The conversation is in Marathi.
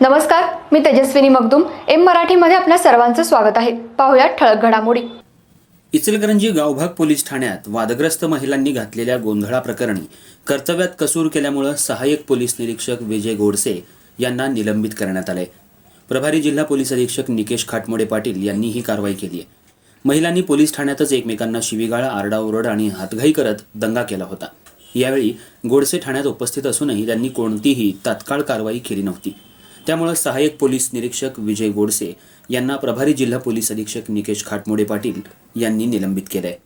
नमस्कार मी तेजस्विनी मगदुम. एम मराठीमध्ये आपल्या सर्वांचं स्वागत आहे. पाहुयात ठळक घडामोडी. इचलकरंजी गावभाग पोलीस ठाण्यात वादग्रस्त महिलांनी घातलेल्या गोंधळा प्रकरणी कर्तव्यात कसूर केल्यामुळं सहाय्यक पोलीस निरीक्षक विजय गोडसे यांना निलंबित करण्यात आले प्रभारी जिल्हा पोलीस अधीक्षक निकेश खाटमोडे पाटील यांनी ही कारवाई केली आहे. महिलांनी पोलीस ठाण्यातच एकमेकांना शिवीगाळ आरडाओरड आणि हातघाई करत दंगा केला होता. यावेळी गोडसे ठाण्यात उपस्थित असूनही त्यांनी कोणतीही तात्काळ कारवाई केली नव्हती. त्यामुळे सहाय्यक पोलीस निरीक्षक विजय गोडसे यांना प्रभारी जिल्हा पोलीस अधीक्षक निकेश खाटमोडे पाटील यांनी निलंबित केलंय.